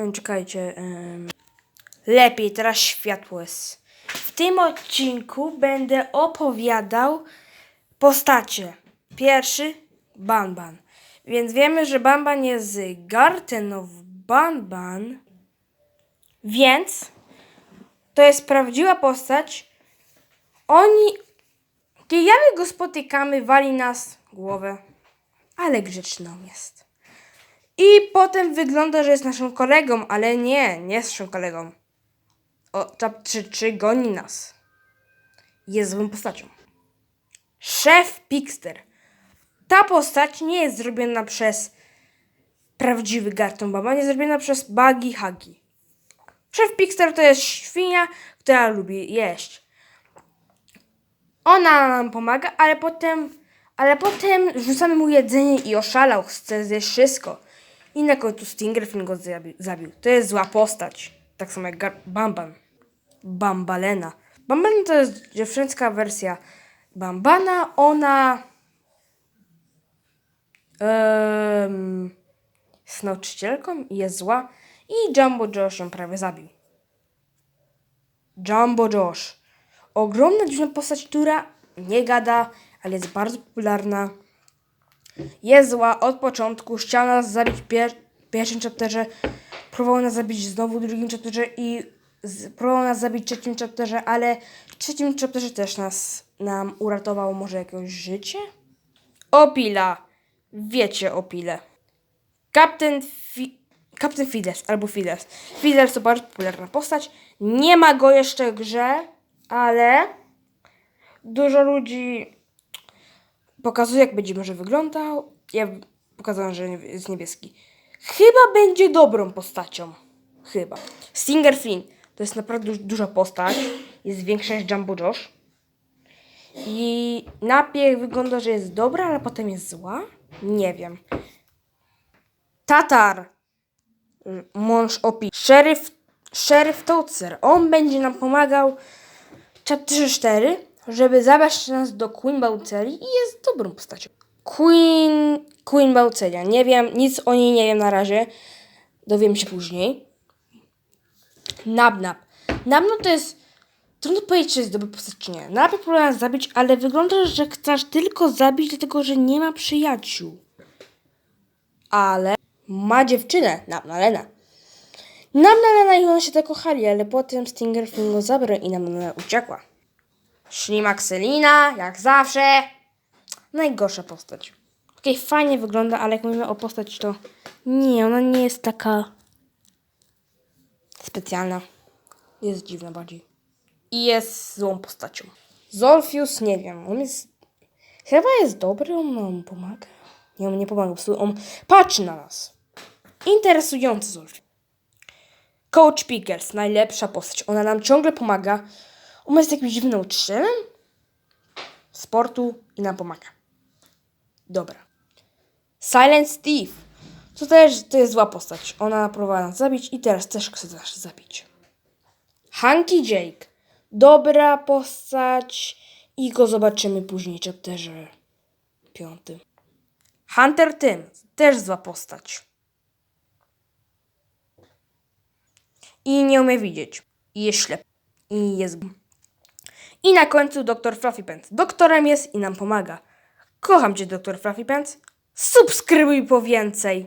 em, czekajcie. lepiej, teraz światło jest. W tym odcinku będę opowiadał postacie. Pierwszy, Banban. Więc wiemy, że Banban jest z Garten of Banban. Więc to jest prawdziwa postać. Oni, kiedy go spotykamy, wali nas głowę, ale grzeczną jest. I potem wygląda, że jest naszym kolegą, ale nie, nie jest naszym kolegą. O, czy, czy goni nas. Jest złą postacią. Szef Pixter. Ta postać nie jest zrobiona przez prawdziwy Garton Baba, nie zrobiona przez Buggy Huggy. Szef Pixter to jest świnia, która lubi jeść. Ona nam pomaga, ale potem, ale potem rzucamy mu jedzenie i oszalał, chce zjeść wszystko. I na końcu Stingerfin go zabił. zabił. To jest zła postać. Tak samo jak Gar- Bamban. Bambalena. Bambalena to jest dziewczęcka wersja Bambana. Ona em, jest nauczycielką i jest zła. I Jumbo Josh ją prawie zabił. Jumbo Josh. Ogromna, dziwna postać, która nie gada, ale jest bardzo popularna. Jest zła od początku. Chciał nas zabić w pier- pierwszym chapterze. Próbował nas zabić znowu w drugim chapterze i próbował nas zabić w trzecim chapterze, ale w trzecim chapterze też nas nam uratował może jakieś życie. Opila. Wiecie o Pile. Kapten Fi- Kapten Fides albo Fides. Fides to bardzo popularna postać. Nie ma go jeszcze w grze, ale dużo ludzi pokazuje, jak będzie może wyglądał. Ja pokazałem, że jest niebieski. Chyba będzie dobrą postacią. Chyba. Stinger Flynn to jest naprawdę du- duża postać. Jest większa niż Jumbo Josh. I najpierw wygląda, że jest dobra, ale potem jest zła. Nie wiem. Tatar. Mąż opi. Szeryf, szeryf Tocer. On będzie nam pomagał w chapterze 4, żeby zabrać nas do Queen Bauceli i jest dobrą postacią. Queen, Queen Baucelia. Nie wiem, nic o niej nie wiem na razie. Dowiem się później. Nabnab. Nabnab to jest... Trudno powiedzieć, czy jest dobry postać, czy nie. Próbuje nas zabić, ale wygląda, że chcesz tylko zabić, dlatego że nie ma przyjaciół. Ale ma dziewczynę, Nabnalena. Namnalena i ona się tak kochali, ale potem Stinger go zabrał i Namnalena uciekła. Ślimak Selina, jak zawsze. Najgorsza postać. Okej, fajnie wygląda, ale jak mówimy o postać, to nie, ona nie jest taka specjalna. Jest dziwna bardziej. I jest złą postacią. Zolfius, nie wiem, on jest... Chyba jest dobry, on nam pomaga. Nie, on nie pomaga, on patrzy na nas. Interesujący Zolfius. Coach Pickers, najlepsza postać. Ona nam ciągle pomaga. Ona jest jakimś dziwnym nauczycielem sportu i nam pomaga. Dobra. Silent Steve. To też to jest zła postać. Ona próbowała nas zabić i teraz też chce nas zabić. Hanky Jake. Dobra postać i go zobaczymy później w chapterze piątym. Hunter Tim. Też zła postać. I nie umie widzieć. I jest ślepy. I jest... I na końcu doktor Fluffy Pants. Doktorem jest i nam pomaga. Kocham cię, doktor Fluffy Pants. Subskrybuj po więcej.